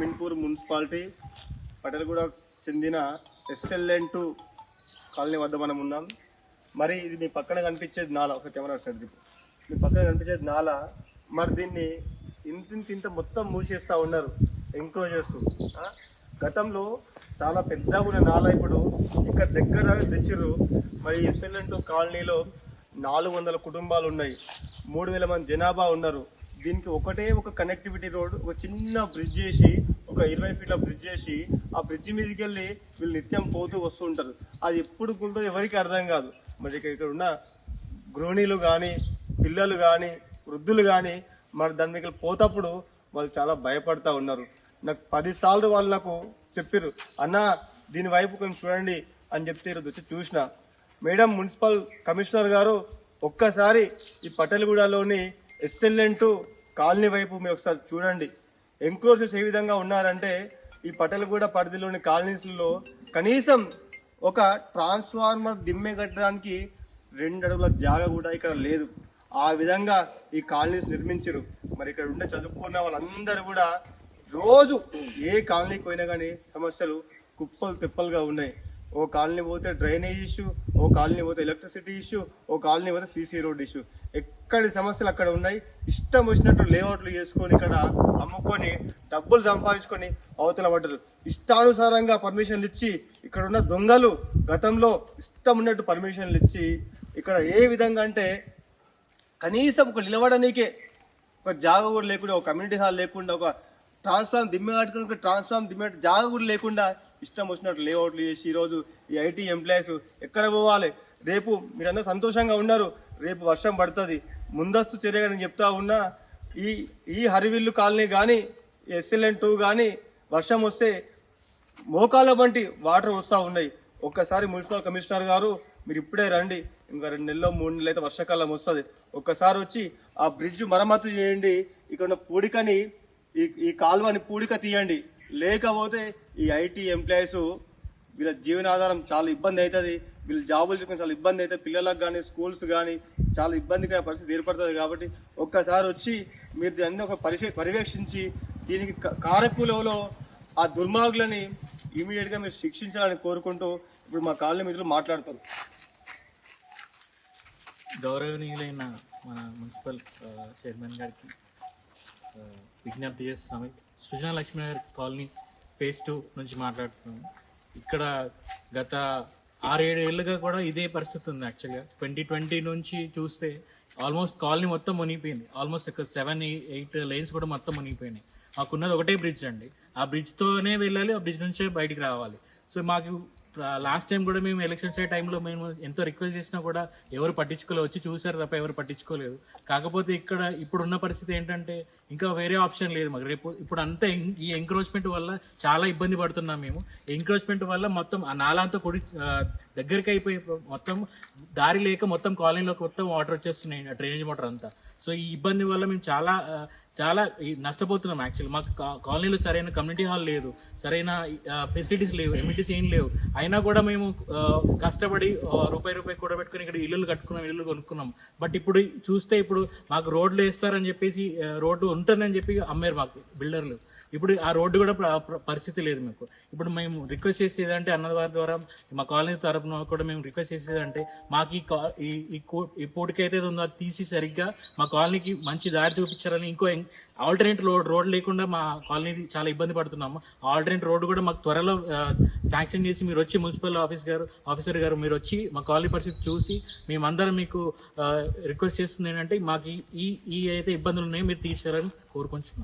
Municipality Patelguda చెందిన SLN two colony వద్ద మనం ఉన్నాం. మరి ఇది మీ పక్కన కనిపించేది నాల. ఒక కెమెరా సార్ మీ పక్కన కనిపించేది నాల. మరి దీన్ని ఇంత ఇంత ఇంత మొత్తం మూసేస్తూ ఉన్నారు ఎంక్రోజర్స్ గతంలో చాలా పెద్దగా ఉన్న నాల ఇప్పుడు ఇక్కడ దగ్గర తెచ్చిర్రు. మరి ఎస్ఎల్ఎన్ టూ కాలనీలో నాలుగు వందల కుటుంబాలు ఉన్నాయి. మూడు వేల మంది జనాభా ఉన్నారు. దీనికి ఒకటే ఒక కనెక్టివిటీ రోడ్ ఒక చిన్న బ్రిడ్జ్ చేసి ఒక ఇరవై ఫీట్ల బ్రిడ్జ్ చేసి ఆ బ్రిడ్జ్ మీదకి వెళ్ళి వీళ్ళు నిత్యం పోతూ వస్తూ ఉంటారు. అది ఎప్పుడు కూలతో ఎవరికి అర్థం కాదు. మరి ఇక్కడ ఉన్న గృహిణీలు కానీ పిల్లలు కానీ వృద్ధులు కానీ మరి దాని దగ్గర పోతప్పుడు వాళ్ళు చాలా భయపడతా ఉన్నారు. నాకు పదిసార్లు వాళ్ళు నాకు చెప్పారు అన్న దీని వైపు కొంచెం చూడండి అని చెప్తే ఈరోజు వచ్చి చూసిన. మేడం మున్సిపల్ కమిషనర్ గారు ఒక్కసారి ఈ పటేల్గూడలోని ఎస్ఎల్ఎన్ టు కాలనీ వైపు మీరు ఒకసారి చూడండి. ఎంక్రోచెస్ ఏ విధంగా ఉన్నారంటే ఈ పటలగూడ పరిధిలోని కాలనీస్లలో కనీసం ఒక ట్రాన్స్ఫార్మర్ దిమ్మె కట్టడానికి రెండు అడుగుల జాగా కూడా ఇక్కడ లేదు. ఆ విధంగా ఈ కాలనీస్ నిర్మించారు మరి ఇక్కడ ఉండే చదువుకున్న వాళ్ళందరూ కూడా రోజు ఏ కాలనీకి పోయినా కానీ సమస్యలు కుప్పలు తిప్పలుగా ఉన్నాయి. ఓ కాలనీ పోతే డ్రైనేజ్ ఇష్యూ ఓ కాలనీ పోతే ఎలక్ట్రిసిటీ ఇష్యూ ఓ కాలనీ పోతే సీసీ రోడ్ ఇష్యూ ఎక్కడి సమస్యలు అక్కడ ఉన్నాయి? ఇష్టం వచ్చినట్టు లేఅవుట్లు చేసుకొని ఇక్కడ అమ్ముకొని డబ్బులు సంపాదించుకొని అవతల పడ్డరు. ఇష్టానుసారంగా పర్మిషన్లు ఇచ్చి ఇక్కడ ఉన్న దొంగలు గతంలో ఇష్టం ఉన్నట్టు పర్మిషన్లు ఇచ్చి ఇక్కడ ఏ విధంగా అంటే కనీసం ఒక నిలవడానికే ఒక జాగ కూడా లేకుండా ఒక కమ్యూనిటీ హాల్ లేకుండా ఒక ట్రాన్స్ఫార్మ్ దిమ్మె కట్టుకుని ఒక ట్రాన్స్ఫార్మ్ దిమ్మె జాగ కూడా లేకుండా ఇష్టం వచ్చినట్టు లేఅవుట్లు చేసి ఈరోజు ఈ ఐటీ ఎంప్లాయీస్ ఎక్కడ పోవాలి? రేపు మీరందరూ సంతోషంగా ఉన్నారు రేపు వర్షం పడుతుంది. ముందస్తు చర్యగా నేను చెప్తా ఉన్నా ఈ ఈ హరివిల్లు కాలనీ కానీ ఎస్ఎల్ఎన్ టూ కానీ వర్షం వస్తే మోకాల వంటి వాటర్ వస్తూ ఉన్నాయి. ఒక్కసారి మున్సిపల్ కమిషనర్ గారు మీరు ఇప్పుడే రండి. ఇంకా రెండు నెలల్లో మూడు నెలలు అయితే వర్షాకాలం వస్తుంది. ఒక్కసారి వచ్చి ఆ బ్రిడ్జ్ మరమ్మతు చేయండి. ఇక్కడ ఉన్న పూడికని ఈ ఈ కాలువని పూడిక తీయండి. లేకపోతే ఈ ఐటీ ఎంప్లాయీస్ వీళ్ళ జీవనాధారం చాలా ఇబ్బంది అవుతుంది. వీళ్ళు జాబులు చూసుకుని చాలా ఇబ్బంది అవుతుంది. పిల్లలకు కానీ స్కూల్స్ కానీ చాలా ఇబ్బందికర పరిస్థితి ఏర్పడుతుంది కాబట్టి ఒక్కసారి వచ్చి మీరు దాన్ని ఒక పరిశీ పర్యవేక్షించి దీనికి క- కారకులలో ఆ దుర్మార్గులని ఇమీడియట్గా మీరు శిక్షించాలని కోరుకుంటూ ఇప్పుడు మా కాలనీ మిత్రులు మాట్లాడతారు. గౌరవనీయులైన మన మున్సిపల్ చైర్మన్ గారికి విజ్ఞప్తి చేస్తున్నాము Srujana Lakshminagar colony phase two నుంచి మాట్లాడుతున్నాము ఇక్కడ గత ఆరేడు ఏళ్ళుగా కూడా ఇదే పరిస్థితి ఉంది యాక్చువల్గా ట్వంటీ ట్వంటీ నుంచి చూస్తే ఆల్మోస్ట్ కాలనీ మొత్తం మునిగిపోయింది. ఆల్మోస్ట్ ఒక సెవెన్ ఎయిట్ లైన్స్ కూడా మొత్తం మునిగిపోయినాయి. మాకున్నది ఒకటే బ్రిడ్జ్ అండి. ఆ బ్రిడ్జ్తోనే వెళ్ళాలి ఆ బ్రిడ్జ్ నుంచే బయటికి రావాలి. సో మాకు లాస్ట్ టైం కూడా మేము ఎలక్షన్స్ అయ్యే టైంలో మేము ఎంతో రిక్వెస్ట్ చేసినా కూడా ఎవరు పట్టించుకోలేదు వచ్చి చూసారు తప్ప ఎవరు పట్టించుకోలేదు. కాకపోతే ఇక్కడ ఇప్పుడు ఉన్న పరిస్థితి ఏంటంటే ఇంకా వేరే ఆప్షన్ లేదు మాకు. రేపు ఇప్పుడు అంతా ఈ ఎంక్రోచ్మెంట్ వల్ల చాలా ఇబ్బంది పడుతున్నాం మేము. ఎంక్రోచ్మెంట్ వల్ల మొత్తం ఆ నాలంతా కొడి దగ్గరికి అయిపోయి మొత్తం దారి లేక మొత్తం కాలనీలోకి మొత్తం వాటర్ వచ్చేస్తున్నాయి డ్రైనేజ్ వాటర్ అంతా. సో ఈ ఇబ్బంది వల్ల మేము చాలా చాలా నష్టపోతున్నాం యాక్చువల్లీ మాకు కాలనీలో సరైన కమ్యూనిటీ హాల్ లేదు సరైన ఫెసిలిటీస్ లేవు ఎమ్యూనిటీస్ ఏం లేవు. అయినా అయినా కూడా మేము కష్టపడి రూపాయి రూపాయి కూడబెట్టుకుని ఇక్కడ ఇల్లులు కట్టుకున్నాం ఇల్లు కొనుక్కున్నాం. బట్ ఇప్పుడు చూస్తే ఇప్పుడు మాకు రోడ్లు వేస్తారని చెప్పేసి రోడ్డు ఉంటుందని చెప్పి అమ్మారు మాకు బిల్డర్లు. ఇప్పుడు ఆ రోడ్డు కూడా పరిస్థితి లేదు మీకు. ఇప్పుడు మేము రిక్వెస్ట్ చేసేది అంటే అన్నవారి ద్వారా మా కాలనీ తరపున కూడా మేము రిక్వెస్ట్ చేసేది అంటే మాకు ఈ ఈ ఈ కో- ఈ పూడికి అయితే ఉందో అది తీసి సరిగ్గా మా కాలనీకి మంచి దారి చూపించారని ఇంకో ఆల్టర్నేట్ రోడ్ రోడ్ లేకుండా మా కాలనీ చాలా ఇబ్బంది పడుతున్నాము. ఆల్టర్నేట్ రోడ్ కూడా మాకు త్వరలో శాంక్షన్ చేసి మీరు వచ్చి మున్సిపల్ ఆఫీస్ గారు ఆఫీసర్ గారు మీరు వచ్చి మా కాలనీ పరిస్థితి చూసి మేమందరం మీకు రిక్వెస్ట్ చేస్తుంది ఏంటంటే మాకు ఈ- ఈ అయితే ఇబ్బందులు ఉన్నాయో మీరు తీర్చారని కోరుకుంటున్నాం.